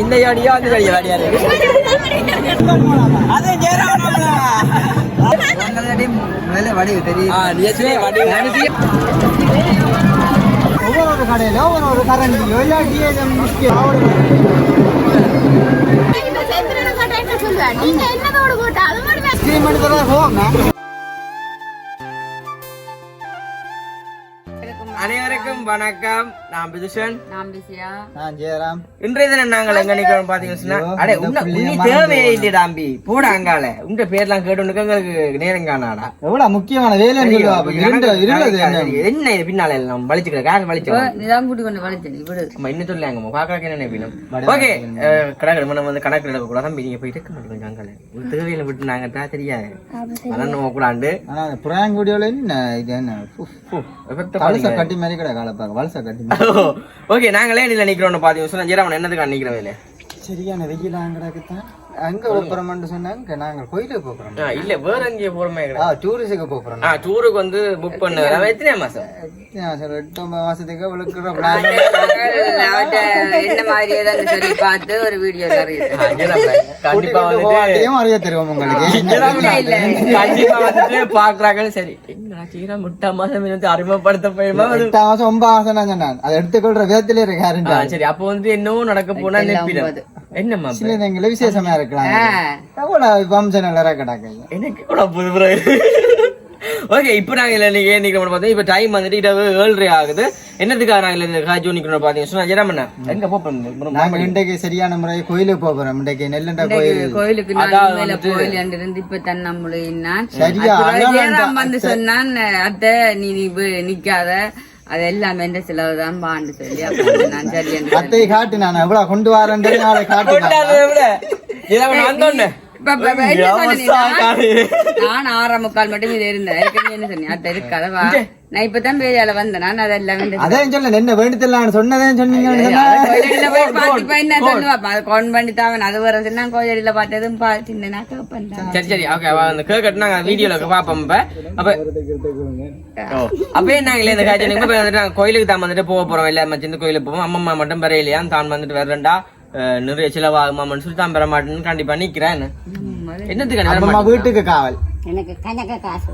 இந்த ஜோடியோ அந்த ஜோடியோ வாடியா இருக்கு. முதல்ல வடிவு தெரியும். ஒவ்வொரு கடையில கேட்டா என்ன சொல்லுவ? நீங்க என்னதோட அனைவருக்கும் வணக்கம். நான் பிதுஷன் நான் பிஸியா நான் ஜெயராம். இன்றைய தினம் நாங்கள் எங்க நிக்கிறோம் பாத்தீங்கன்னா அடே உன்ன உன்னி தேவையே இல்லையா அம்பி. போட அங்கால உங்க பேர்லாம் கேட்டு எங்களுக்கு நேரம் காணாடா. எவ்வளவு முக்கியமான இருளது என்ன? பின்னால எல்லாம்? வலிச்சுக்கிற கார் வலிச்சு நீதான் கூட்டி கொண்டு வளைச்சது விடு. நம்ம இன்னும் சொல்லாங்க பாக்குறதுக்கு என்ன வடிவா ஓகே கணக்கு நம்ம வந்து கணக்கு எடுக்க கூடாது. தம்பி நீங்க போயிட்டு இருக்க மாட்டேங்க அங்கால ஒரு தேவையில விட்டு நாங்க தான் தெரியாது. அதான் நம்ம கூடாண்டு. புறாங் வீடியோல என்ன இது என்ன? கட்டி மாதிரி காலப்பாங்க. வலச கட்டி. ஓகே நாங்களே இதுல நிக்கிறோம் பாத்தீங்க சொன்னா ஜெராமன் என்னதுக்கு நிக்கிறோம் இல்ல சரியான வெயில் அங்கடக்குத்தான் அங்க போறோம்னு சொன்னாங்க. நாங்க கோயிலுக்கு போறோம். இல்ல வேற எங்கேயும் போறமே ஆ டூரிஸ்டுக்கு போறோம். ஆ டூருக்கு வந்து புக் பண்ண. எத்தனை மாசம்? எட்டு ஒன்பது மாசத்துக்கு விழுக்கிற plan. அவட்ட என்ன மாதிரியே தான் சொல்லி பார்த்து ஒரு வீடியோ கண்டிப்பா வந்துட்டு அறிய தெரியும் உங்களுக்கு. கண்டிப்பா வந்துட்டு பாக்குறாங்க சரி. சீரா முட்டா மாசம் வந்து அறிமுகப்படுத்த போயிருமா? மாசம் ஒன்பதாம் மாசம் நான் சொன்னேன் அதை எடுத்துக்கொள்ற விதத்திலே இருக்காரு சரி. அப்போ வந்து என்னவோ நடக்க போனா நெப்பிடும் என்னம்மா சில நேரங்கள விசேஷமா இருக்கலாம் எவ்வளவு வம்சம் நல்லா கிடக்கு எனக்கு கூட புது ஓகே இப்போ நாங்க இல்ல நீங்க ஏன் நிக்கிறோம் பார்த்தோம் இப்போ டைம் வந்துட்டு இரவு ஏழரை ஆகுது. இல்ல இந்த காஜு நிக்கணும் பாத்தீங்க சொன்னா ஜெராமண்ணா எங்க இன்றைக்கு சரியான முறை கோயிலுக்கு போக போறோம். இன்றைக்கு நெல்லண்டா கோயில். கோயிலுக்கு அதாவது கோயில் இருந்து இப்ப சரியா, வந்து சொன்னான் அத்தை நீ நிக்காத. அது எல்லாம் என்ற செலவுதான் பாண்டு சொல்லி அப்ப நான் சரி அத்தை காட்டு நான் எவ்வளவு கொண்டு வரேன்றது நாளை காட்டு சொன்ன. நான் ஆறாம் முக்கால் மட்டும் இது இருந்தேன். என்ன சொன்னீங்க? அத்தை நான் இப்பதான் பேரியால வந்தேன். நான் அதெல்லாம் வந்து அதான் சொல்ல என்ன வேண்டுதல் சொன்னதே சொன்னீங்கன்னு சொன்னா கோயிலடியில போய் பார்த்து இப்ப என்ன சொல்லுவா? அது கொண்டு பண்ணி தான் அது வர நான் கோயிலடியில பார்த்ததும் பார்த்து நான் கேப்பேன். சரி சரி ஓகே அந்த கேக் நாங்க வீடியோல பாப்போம் இப்ப. அப்ப ஓ, அப்பயே நாங்களே இந்த காய்ச்சல் நாங்க கோயிலுக்கு தான் வந்துட்டு போக போறோம். இல்ல மச்சிந்த கோயிலுக்கு போவோம். அம்மா மட்டும் பெறையிலையா தான் வந்துட்டு வரண்டா அஹ், நிறைய செலவாகுமான்னு சொல்லி தான் பெற மாட்டேன்னு கண்டிப்பா நிக்கிறேன். என்னத்துக்கு வீட்டுக்கு காவல். எனக்கு கணக்க காசு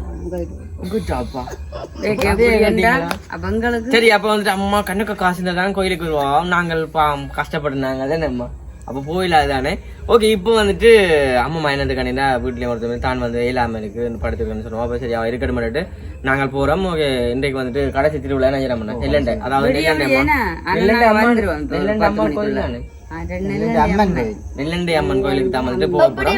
சரி அப்ப வந்துட்டு அம்மா கண்ணுக்கு காசு இருந்தா தான் கோயிலுக்கு வருவோம். நாங்கள் பாம் கஷ்டப்படுனாங்க தானே அம்மா? அப்ப போயில தானே? ஓகே இப்போ வந்துட்டு அம்மா என்னது கண்டிப்பா வீட்லயே ஒருத்தர் தான் வந்து இல்லாம இருக்கு படுத்துக்கன்னு சொல்லுவோம் அப்ப சரி அவ இருக்கட்டும் பண்ணிட்டு நாங்கள் போறோம். ஓகே இன்றைக்கு வந்துட்டு கடைசி திருவிழா என்ன பண்ண நெல்லண்டை. அதாவது அம்மா. நெல்லண்டை அம்மன் கோயிலுக்கு தான் வந்துட்டு போக போறோம்.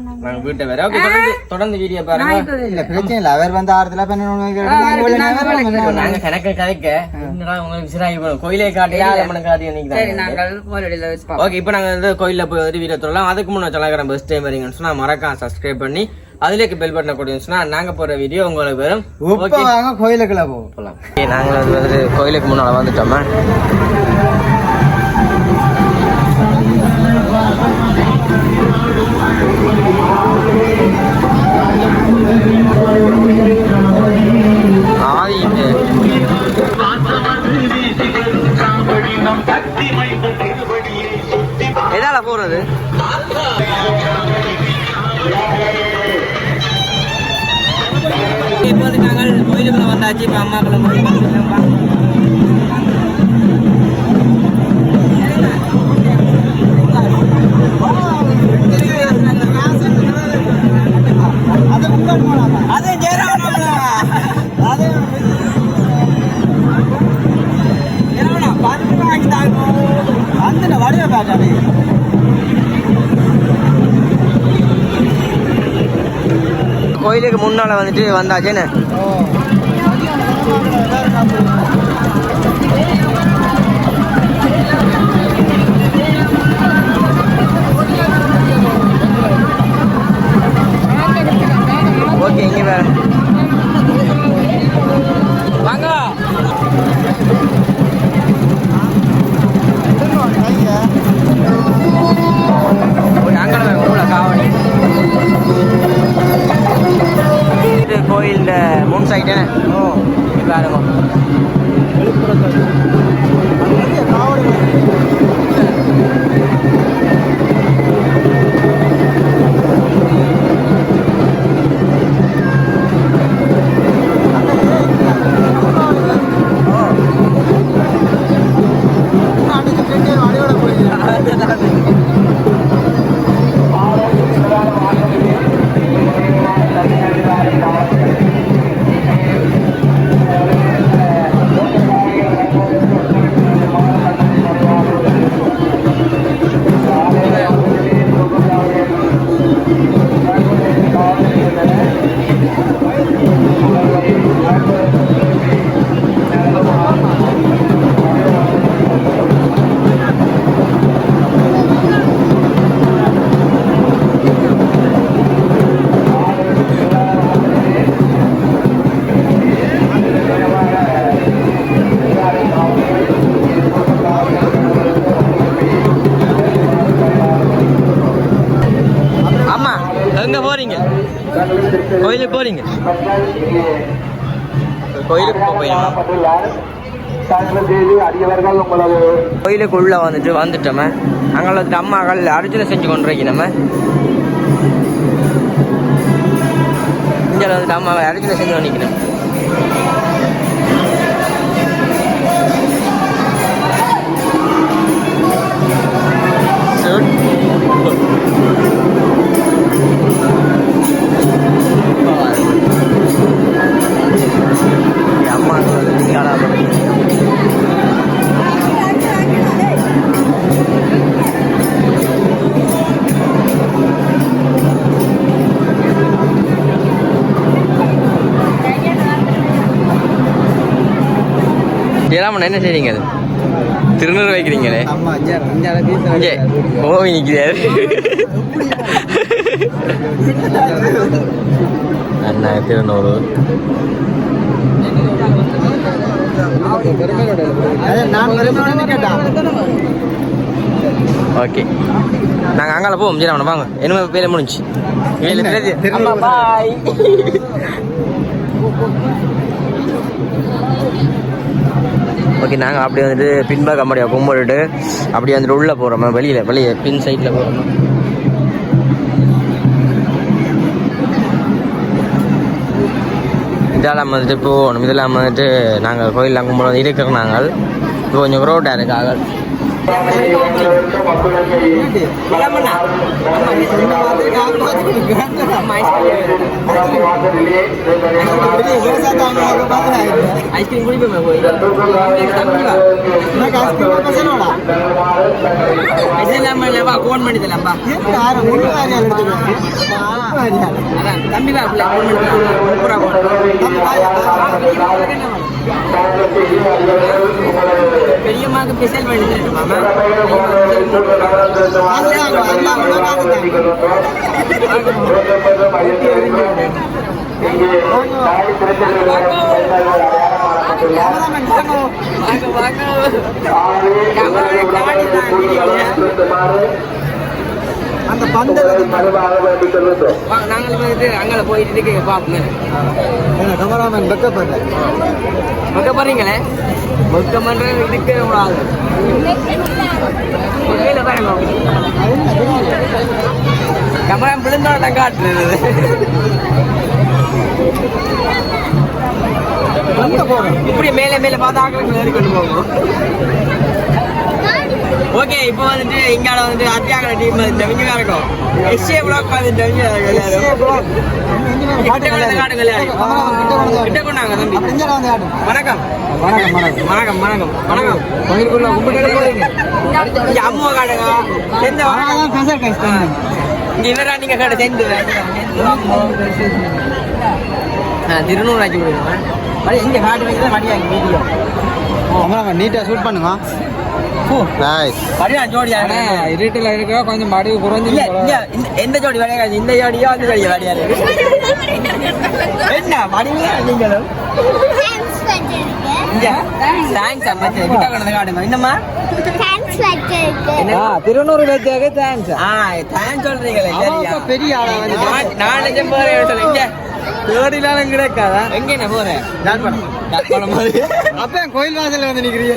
நாங்க. நாங்க வீட்டை வேற. ஓகே தொடர்ந்து தொடர்ந்து வீடியோ பாருங்க. இல்ல பிரச்சனை இல்ல. அவர் வந்து ஆறுதல பன்னெண்டு நாங்க கணக்கு கதைக்க. என்னடா உங்களுக்கு விசிறாகி போறோம் கோயிலே காட்டியா அம்மனை நீங்க. ஓகே இப்போ நாங்கள் வந்து கோயிலில் போய் வந்து வீடியோ சொல்லலாம் அதுக்கு முன்னாடி சொல்லக்கிறேன் பெஸ்ட் டைம் வரீங்கன்னு சொன்னா மறக்காம சப்ஸ்கிரைப் பண்ணி அதுலேக்கு பெல் பட்டனை கொடுத்துச்சுன்னா நாங்கள் போகிற வீடியோ உங்களுக்கு வரும். கோயிலுக்குள்ள போகலாம் நாங்கள் வந்து கோயிலுக்கு முன்னால் வந்துட்டோமா? எதால போறது? இப்போது நாங்கள் கோயிலுக்குள்ள வந்தாச்சு இப்போ அம்மாக்களை அது ஜெயராமன் அது ஜெயராமன் பத்து வாங்கி தாங்க. அந்த வடிவ கோயிலுக்கு முன்னால வந்துட்டு வந்தாச்சுன்னு ஓகே இங்க வேற கோயிலுக்குள்ளே வந்துட்டு வந்துட்டோமே. அங்கே வந்துட்டு அம்மாக்கள் அர்ஜுனை செஞ்சு கொண்டு நம்ம இங்கே வந்துட்டு அம்மாவை அர்ஜுனை செஞ்சு பண்ணிக்கணும் அம்மா ஏழாமண்ணா என்ன செய்றீங்க அது? திருநூறு வைக்கிறீங்களே? இங்கே ஓவி நிற்கிறாரு அண்ணா திருநூறு ஓகே. நாங்கள் அங்கால போவோம் அவனை வாங்க. என்ன? பேர் முடிஞ்சு வேலை? தெரியாது ஓகே நாங்கள் அப்படியே வந்துட்டு பின்பாக அப்படியே கும்பிட்டுட்டு அப்படியே வந்துட்டு உள்ளே போகிறோமா வெளியில் வெளியே பின் சைடில் போகிறோமா இதெல்லாம் வந்துட்டு போகணும். இதெல்லாம் வந்துட்டு நாங்கள் கோயிலில் கும்பிடுவோம் இருக்கிறோம் நாங்கள். இப்போ கொஞ்சம் ரோட்டாக இருக்காங்க ஐஸ்கிரீம் குடிப்போம் போய் ஃபோன் பண்ணி அதான் தம்பி வா ஃபோன் பண்ணி பெரியம்மாக்கு ஸ்பெஷல் பண்ணி தரட்டுமாமா வாங்க வாங்க கேமரா காடி தான் வீடியோல அந்த பந்தல் வாங்க நாங்களும் அங்கே போயிட்டு இருக்கு பார்ப்போம். கமராமேன் பெக்கப் பண்ண மொக்க போறீங்களே மொக்க பண்றது இதுக்கு கூடாது கேமரா விழுந்தோட காட்டுறது. இப்படி மேலே மேலே பார்த்து ஆக்களுக்கு ஏறி கொண்டு போகும் ஓகே இப்போ வந்துட்டு இங்கால வந்துட்டு அத்தியாகர டீம் டெவிஞ்சா இருக்கும். எஸ்ஏ பிளாக் வந்து டெவிஞ்சா இருக்கும் கிட்ட கொண்டாங்க தம்பி. வணக்கம். வணக்கம் வணக்கம். வணக்கம் வணக்கம். கோயிலுக்குள்ள இங்க அம்மா காடுங்க கைஸ் இங்க இல்லடா நீங்க கடை செந்து. திருநூறு ஆக்கி விடுங்க இங்க காட்டு வழியாங்க வீடியோ. கமராமேன் நீட்டா ஷூட் பண்ணுங்க. நைஸ் வழியா ஜோடியா? இருட்டில் இருக்க கொஞ்சம் மடிவு குறைஞ்சு எந்த ஜோடி வழியாக இந்த ஜோடியோ அந்த ஜோடி வழியா என்ன வடிவா நீங்களும் திருநூறு வச்சாக தேங்க்ஸ் தேங்க்ஸ் சொல்றீங்களே பெரிய ஆளா நான் நிஜம் போறேன் சொல்லுங்க தேடினாலும் கிடைக்காதா? எங்க என்ன போறேன் ஜாழ்ப்பாணம் போது அப்ப கோயில் வாசல்ல வந்து நிக்கிறீங்க.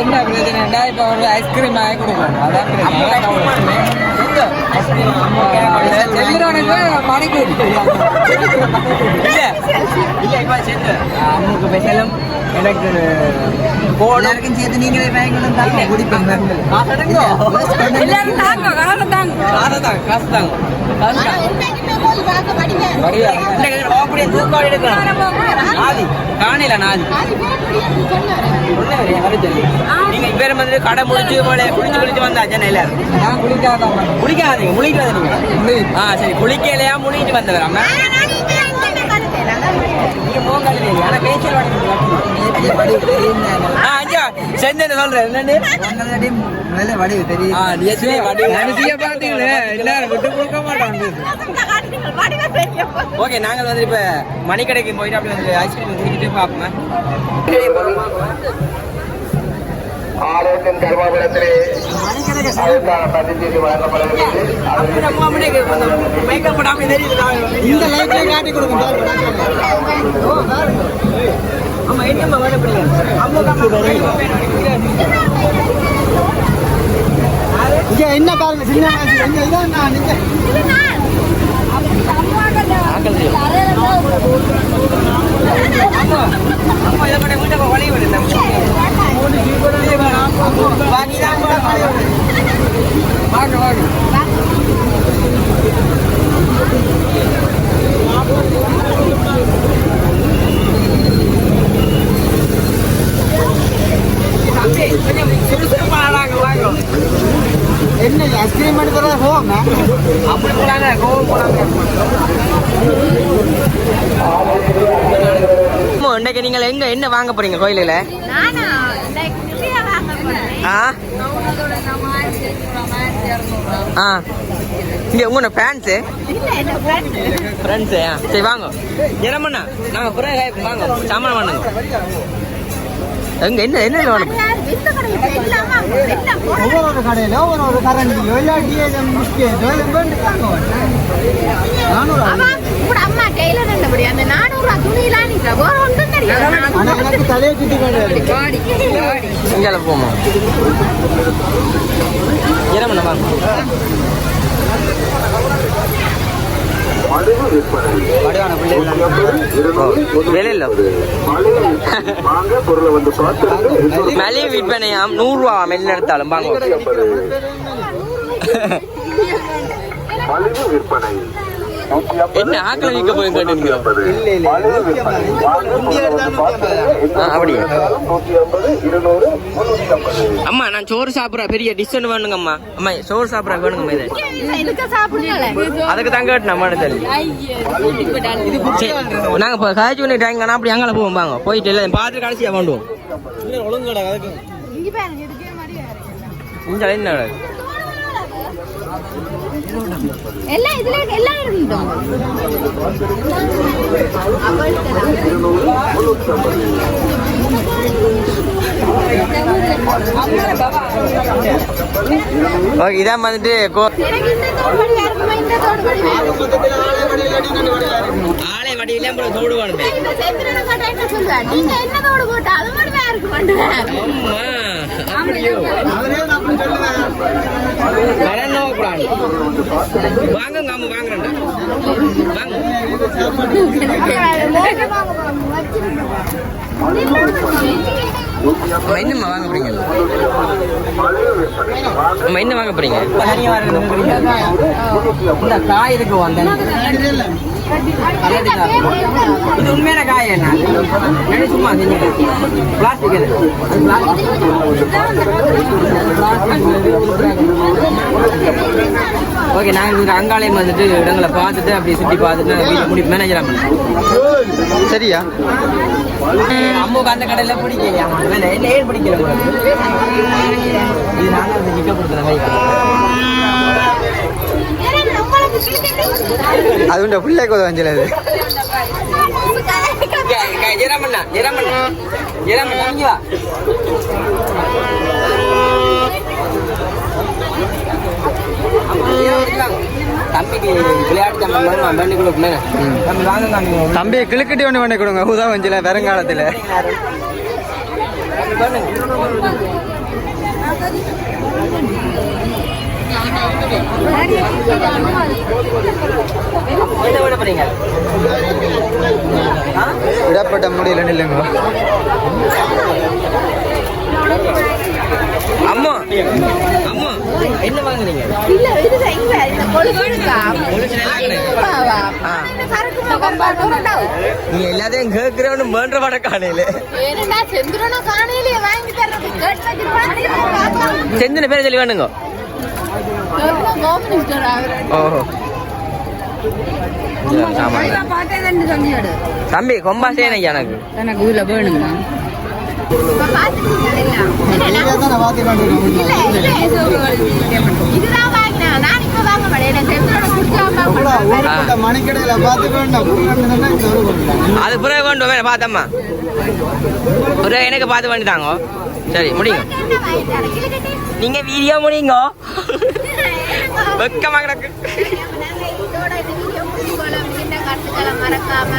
என்ன பிரச்சனைடா இப்ப ஒரு ஐஸ்கிரீம் வாங்கி கொடுக்கணும். அதான் மணிக்கு இல்ல இல்ல இப்ப சேர்ந்து அம்முக்கு பெசலும் எனக்கு போனும் சேர்த்து நீங்களே வாங்கி கொடுத்தா குடிப்பீங்க எல்லாரும் தாங்க காசை தாங்க. காசு தாங்க காசு தாங்க காசு தாங்க அப்படியே தூக்கம் எடுக்கலாம் நாதி காணையில பேர் சொல்லி. நீங்க இப்ப வந்து கடை முடிச்சு போல குளிச்சு குளிச்சு வந்தா சென்னையில. நான் குளிக்காதீங்க முழிக்காதீங்க. ஆ சரி குளிக்கலையா முழிச்சு வந்தவர் அம்மா நீங்க நீங்க செஞ்சு சொல்றேன். என்னன்னு? வடிவு தெரியும் ஆ நீ வடி மனுஷிய பாத்தீங்களே எல்லாரும் விட்டு கொடுக்க மாட்டாங்க ஓகே நாங்கள் வந்து இப்ப மணிக்கடைக்கு போயிட்டு அப்படியே வந்து ஐஸ்கிரீம் குடிச்சிட்டு பார்ப்போம்? ஆலயத்தின் கர்மாபுரத்திலே இந்த லைட்ல காட்டி கொடுங்க ஆமா என்னம்மா வேணும் என்ன பாருங்க சின்ன இதான் நான் வாங்க வாங்க தம்பி கொஞ்சம் சுறுசுறுப்பாக வாங்க என்ன ஐஸ்கிரீம் எடுக்கிறதா போங்க அப்படி போலாங்க கோவம் போலாங்க இன்னைக்கு நீங்கள் எங்க என்ன வாங்க போறீங்க கோயிலில்? நானா லைக் நிறைய வாங்க போறேன். ஆ? ஆ. இங்க உங்க ஃபேன்ஸு இல்ல என்ன ஃப்ரெண்ட் ஃப்ரெண்ட்ஸு ஆ? சரி வாங்க. இரமண்ணா நாங்கள் வாங்க. சாமான் பண்ணுங்க எங்க என்ன என்ன வேணும் கடையில ஒரு ஒரு இல்லாட்டி நானூறு டெய்லர் அந்த நானூறு துணியெல்லாம் வேற ஒன்றும் தெரியாது. போமா? மலிவு விற்பனையாம் நூறுரூவா மெல்ல எடுத்தாலும் வாங்க. மலிவு விற்பனை. என்ன ஆக்களை விற்க போய் ஆ, அப்படியா? அம்மா நான் சோறு சாப்பிட்ற பெரிய டிஷ் ஒன்று அம்மா. சோறு சாப்பிட்ற வேணுங்கம்மா இது. அதுக்கு தான் கேட்டு சரி நாங்கள் காய்ச்சி பண்ணி டைம் அப்படி அங்கே போவோம் வாங்க. போயிட்டு இல்லை பார்த்து கடைசியாக வேண்டுவோம். என்ன எல்லாம் இதுல எல்லாம் இருந்தோம் ஓகே இதான் வந்துட்டு வடியில தோடு நீங்க என்ன தோடு போட்டா அது இருக்கு அப்படியோ. வரணும் பிராணி வாங்க அம்மா வாங்குறேன்டா. வாங்க. அம்மா என்னம்மா வாங்க போறீங்க. அம்மா என்ன வாங்க போறீங்க. இந்த காய் இருக்கு வந்தேன்? இது உண்மையான காய் என்ன? சும்மா செஞ்சது பிளாஸ்டிக் ஓகே நாங்கள் அங்காலயம் வந்துட்டு இடங்களை பார்த்துட்டு அப்படி சுற்றி பார்த்துட்டு வீட்டு முடி மேனேஜராக பண்ணோம் சரியா? அம்மாவுக்கு அந்த கடையில் பிடிக்கலையா? என்ன ஏன் பிடிக்கல இது நாங்கள் வந்து நிற்க கொடுக்குற அது உண்ட பிள்ளைக்கு உதவஞ்சல் அது? ஜெரமண்ணா ஜெரமண்ணா ஜெரமண்ணா விளையாட்டு தம்பி வேண்டிக்குள்ள பிள்ளைங்க தம்பி ஒன்று பண்ணி கொடுங்க. ஊதா வஞ்சில என்ன விடப்பட்ட முடியல நில்லுங்க. அம்மா. என்ன வாங்குறீங்க? இல்ல இதுதான் இல்ல இந்த கொழுக்கா நீ எல்லாத்தையும் கேட்கிறவனு மேன்ற வட காணையில. ஏன்னா செந்துரன காணையிலே வாங்கி தர்றது? கேட்டு செந்தின பேரை சொல்லி வேணுங்க ஓஹோ. தம்பி கொம்பா செய்யணும் எனக்கு. எனக்கு இதுல வேணுமா? தானே மணிக்கடையில பார்த்து வேண்டாம் அது பிறகு கொண்டு வந்து பார்த்தம்மா பிறகு எனக்கு பார்த்து பண்ணிட்டாங்க சரி கிளி நீங்க வீடியோ முடியுங்க வெக்கமா கிடக்கு மறக்காம